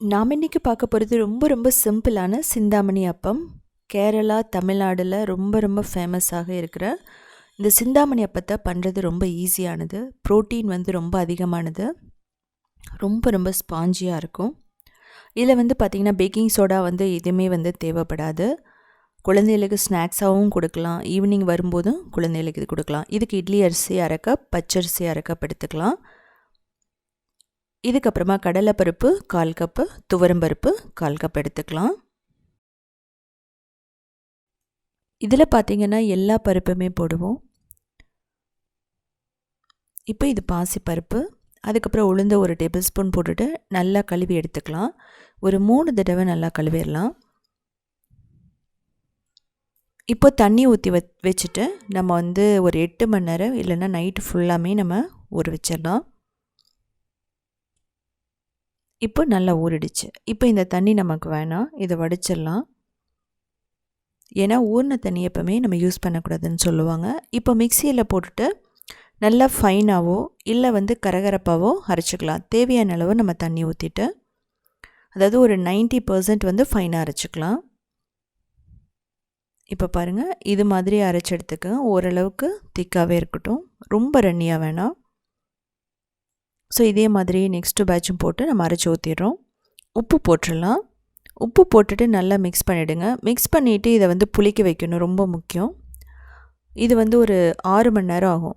நாம் இன்றைக்கி பார்க்க போகிறது ரொம்ப ரொம்ப சிம்பிளான சிந்தாமணி அப்பம். கேரளா தமிழ்நாடில் ரொம்ப ரொம்ப ஃபேமஸாக இருக்கிற இந்த சிந்தாமணி அப்பத்தை பண்ணுறது ரொம்ப ஈஸியானது ப்ரோட்டீன் வந்து ரொம்ப அதிகமானது. ரொம்ப ரொம்ப ஸ்பாஞ்சியாக இருக்கும். இதில் வந்து பார்த்திங்கன்னா பேக்கிங் சோடா வந்து எதுவுமே வந்து தேவைப்படாது. குழந்தைகளுக்கு ஸ்நாக்ஸாகவும் கொடுக்கலாம். ஈவினிங் வரும்போதும் குழந்தைகளுக்கு இது கொடுக்கலாம். இதுக்கு இட்லி அரிசி அரைக்க பச்சரிசி அரை எடுத்துக்கலாம். இதுக்கப்புறமா கடலைப்பருப்பு கால் கப்பு துவரம்பருப்பு கால் கப் எடுத்துக்கலாம். இதில் பார்த்திங்கன்னா எல்லா பருப்புமே போடுவோம். இப்போ இது பாசி பருப்பு. அதுக்கப்புறம் உளுந்த ஒரு டேபிள் ஸ்பூன் போட்டுட்டு நல்லா கழுவி எடுத்துக்கலாம். ஒரு மூணு தடவை நல்லா கழுவிடலாம். இப்போ தண்ணி ஊற்றி வ வச்சுட்டு நம்ம வந்து ஒரு எட்டு மணி நேரம் இல்லைன்னா நைட்டு ஃபுல்லாமே நம்ம ஊற வச்சிடலாம். இப்போ நல்லா ஊறிடுச்சு. இப்போ இந்த தண்ணி நமக்கு வேணாம். இதை வடிச்சிடலாம். ஏன்னா ஊறின தண்ணி எப்போவுமே நம்ம யூஸ் பண்ணக்கூடாதுன்னு சொல்லுவாங்க. இப்போ மிக்சியில் போட்டுட்டு நல்லா ஃபைனாகவோ இல்லை வந்து கரகரப்பாகவோ அரைச்சிக்கலாம். தேவையான அளவு நம்ம தண்ணி ஊற்றிட்டு அதாவது ஒரு நைன்ட்டி பர்சன்ட் வந்து ஃபைனாக அரைச்சிக்கலாம். இப்போ பாருங்கள் இது மாதிரி அரைச்சி எடுத்துக்க ஓரளவுக்கு திக்காகவே இருக்கட்டும். ரொம்ப ரன்னியாக வேணாம். ஸோ இதே மாதிரி நெக்ஸ்ட்டு பேட்சும் போட்டு நம்ம அரைச்சி ஊற்றிடுறோம் உப்பு போட்டுடலாம். உப்பு போட்டுட்டு நல்லா மிக்ஸ் பண்ணிவிடுங்க மிக்ஸ் பண்ணிவிட்டு இதை வந்து புளிக்க வைக்கணும். ரொம்ப முக்கியம். இது வந்து ஒரு ஆறு மணி நேரம் ஆகும்.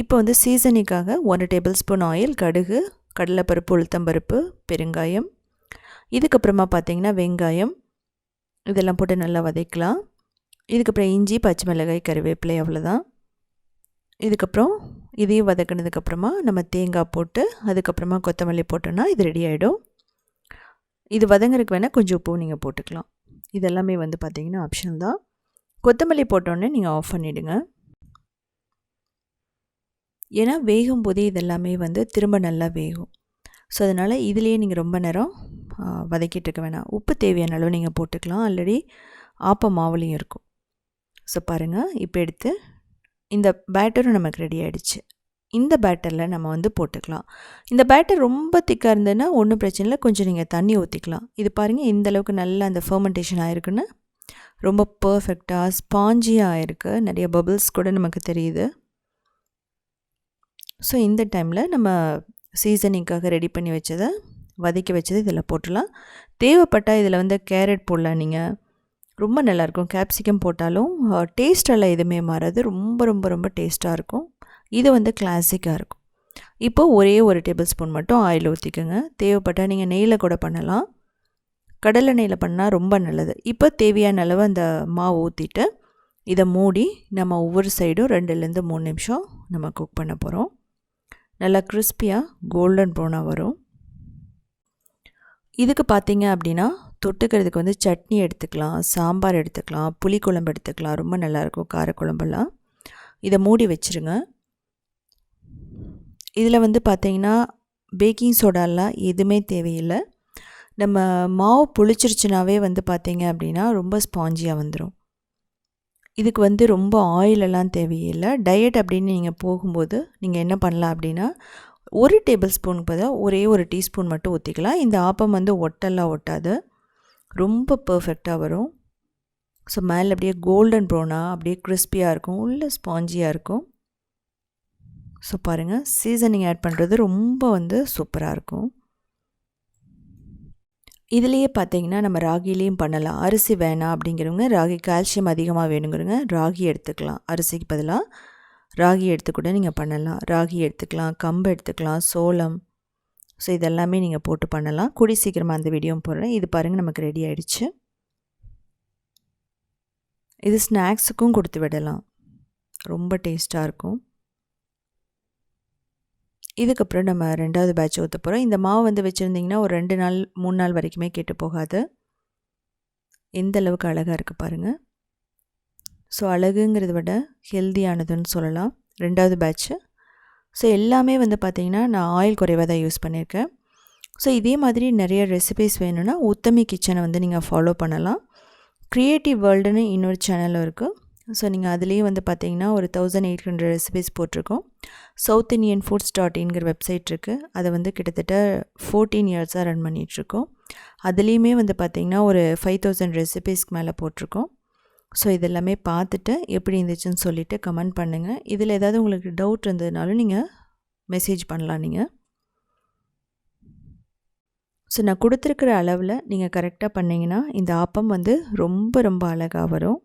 இப்போ வந்து சீசனிக்காக ஒன்று டேபிள் ஸ்பூன் ஆயில் கடுகு கடலைப்பருப்பு உளுத்தம்பருப்பு பெருங்காயம். இதுக்கப்புறமா பார்த்திங்கன்னா வெங்காயம். இதெல்லாம் போட்டு நல்லா வதக்கலாம். இதுக்கப்புறம் இஞ்சி பச்சை மிளகாய் கருவேப்பிலை அவ்வளோதான் இதுக்கப்புறம் இதையும் வதக்கினதுக்கப்புறமா நம்ம தேங்காய் போட்டு அதுக்கப்புறமா கொத்தமல்லி போட்டோன்னா இது ரெடி ஆகிடும் இது வதங்குறதுக்கு வேணால் கொஞ்சம் உப்பும் நீங்கள் போட்டுக்கலாம். இதெல்லாமே வந்து பார்த்திங்கன்னா ஆப்ஷன் தான். கொத்தமல்லி போட்டோன்னே நீங்கள் ஆஃப் பண்ணிவிடுங்க ஏன்னா வேகும் போதே இதெல்லாமே வந்து திரும்ப நல்லா வேகும். ஸோ அதனால் இதுலேயே நீங்கள் ரொம்ப நேரம் வதக்கிட்டு இருக்க வேணாம். உப்பு தேவையான அளவு நீங்கள் போட்டுக்கலாம். ஆல்ரெடி ஆப்ப மாவுலேயும் இருக்கும். ஸோ பாருங்கள் இப்போ எடுத்து இந்த பேட்டரும் நமக்கு ரெடி ஆகிடுச்சு இந்த பேட்டரில் நம்ம வந்து போட்டுக்கலாம். இந்த பேட்டர் ரொம்ப திக்காக இருந்ததுன்னா ஒன்றும் பிரச்சனை இல்லை. கொஞ்சம் நீங்கள் தண்ணி ஊற்றிக்கலாம் இது பாருங்கள் இந்த அளவுக்கு நல்லா அந்த ஃபர்மெண்டேஷன் ஆகிருக்குன்னு ரொம்ப பர்ஃபெக்டாக ஸ்பாஞ்சியாக ஆகிருக்கு நிறைய பபிள்ஸ் கூட நமக்கு தெரியுது. ஸோ இந்த டைமில் நம்ம சீசனிங்காக ரெடி பண்ணி வச்சதை வதக்கி வச்சது இதில் போட்டுடலாம் தேவைப்பட்டால் இதில் வந்து கேரட் போடலாம் நீங்கள் ரொம்ப நல்லாயிருக்கும். கேப்சிகம் போட்டாலும் டேஸ்டெல்லாம் எதுவுமே மாறாது. ரொம்ப ரொம்ப ரொம்ப டேஸ்ட்டாக இருக்கும். இது வந்து கிளாசிக்காக இருக்கும். இப்போது ஒரே ஒரு டேபிள் ஸ்பூன் மட்டும் ஆயில் ஊற்றிக்கோங்க தேவைப்பட்டால் நீங்கள் நெய்யில் கூட பண்ணலாம். கடலை பண்ணால் ரொம்ப நல்லது. இப்போ தேவையான அளவு அந்த மாவு ஊற்றிட்டு இதை மூடி நம்ம ஒவ்வொரு சைடும் ரெண்டுலேருந்து மூணு நிமிஷம் நம்ம குக் பண்ண போகிறோம் நல்லா கிறிஸ்பியாக கோல்டன் ப்ரௌனாக வரும். இதுக்கு பார்த்தீங்க அப்படின்னா தொட்டுக்கிறதுக்கு வந்து சட்னி எடுத்துக்கலாம் சாம்பார் எடுத்துக்கலாம் புளிக்குழம்பு எடுத்துக்கலாம். ரொம்ப நல்லாயிருக்கும். காரக்குழம்பெல்லாம். இதை மூடி வச்சுருங்க. இதில் வந்து பார்த்திங்கன்னா பேக்கிங் சோடாலாம் எதுவுமே தேவையில்லை. நம்ம மாவு புளிச்சிருச்சுனாவே வந்து பார்த்திங்க அப்படின்னா ரொம்ப ஸ்பாஞ்சியாக வந்துடும் இதுக்கு வந்து ரொம்ப ஆயிலெல்லாம் தேவையில்லை. டயட் அப்படின்னு நீங்கள் போகும்போது நீங்கள் என்ன பண்ணலாம் அப்படின்னா ஒரு டேபிள் ஸ்பூனுக்கு பதிலாக ஒரே ஒரு டீஸ்பூன் மட்டும் ஊற்றிக்கலாம். இந்த ஆப்பம் வந்து ஒட்டெல்லாம் ஒட்டாது. ரொம்ப பர்ஃபெக்டாக வரும். ஸோ மேலே அப்படியே கோல்டன் ப்ரௌனாக அப்படியே கிறிஸ்பியாக இருக்கும். உள்ளே ஸ்பாஞ்சியாக இருக்கும். ஸோ பாருங்கள் சீசனிங் ஆட் பண்ணுறது ரொம்ப வந்து சூப்பராக இருக்கும். இதுலேயே பார்த்தீங்கன்னா நம்ம ராகிலேயும் பண்ணலாம். அரிசி வேணாம் அப்படிங்கிறவங்க ராகி கால்சியம் அதிகமாக வேணுங்கிறவங்க ராகி எடுத்துக்கலாம். அரிசிக்கு பதிலாக ராகி எடுத்துக்கூட நீங்கள் பண்ணலாம். ராகி எடுத்துக்கலாம் கம்பு எடுத்துக்கலாம் சோளம் ஸோ இதெல்லாமே நீங்கள் போட்டு பண்ணலாம். கூடி சீக்கிரமாக அந்த வீடியோ போடுறேன். இது பாருங்கள் நமக்கு ரெடி ஆகிடுச்சு இது ஸ்நாக்ஸுக்கும் கொடுத்து விடலாம். ரொம்ப டேஸ்ட்டாக இருக்கும். இதுக்கப்புறம் நம்ம ரெண்டாவது பேட்ச் ஊற்ற போகிறோம் இந்த மாவு வந்து வச்சுருந்திங்கன்னா ஒரு ரெண்டு நாள் மூணு நாள் வரைக்குமே கெட்டு போகாது. எந்த அளவுக்கு அழகாக இருக்குது பாருங்கள் ஸோ அழகுங்கிறத விட ஹெல்த்தியானதுன்னு சொல்லலாம். ரெண்டாவது பேட்ச்சு ஸோ எல்லாமே வந்து பார்த்திங்கன்னா நான் ஆயில் குறைவாக தான் யூஸ் பண்ணியிருக்கேன் ஸோ இதே மாதிரி நிறைய ரெசிபிஸ் வேணும்னா உத்தமி கிச்சனை வந்து நீங்கள் ஃபாலோ பண்ணலாம். க்ரியேட்டிவ் வேர்ல்டுன்னு இன்னொரு சேனலும் இருக்குது ஸோ நீங்கள் அதுலேயும் வந்து பார்த்தீங்கன்னா ஒரு தௌசண்ட் எயிட் ஹண்ட்ரட் ரெசிபிஸ் போட்டிருக்கோம். சவுத் இண்டியன் ஃபுட்ஸ் டாட் இன்கிற வெப்சைட் இருக்குது அதை வந்து கிட்டத்தட்ட ஃபோர்டீன் இயர்ஸாக ரன் பண்ணிகிட்ருக்கோம் அதுலேயுமே வந்து பார்த்திங்கன்னா ஒரு ஃபைவ் தௌசண்ட் ரெசிபீஸ்க்கு மேலே போட்டிருக்கோம். ஸோ இதெல்லாமே பார்த்துட்டு எப்படி இருந்துச்சுன்னு சொல்லிவிட்டு கமெண்ட் பண்ணுங்கள் இதில் ஏதாவது உங்களுக்கு டவுட் இருந்ததுனாலும் நீங்கள் மெசேஜ் பண்ணலாம் நீங்கள் ஸோ நான் கொடுத்துருக்குற அளவில் நீங்கள் கரெக்டாக பண்ணிங்கன்னா இந்த ஆப்பம் வந்து ரொம்ப ரொம்ப அழகாக வரும்.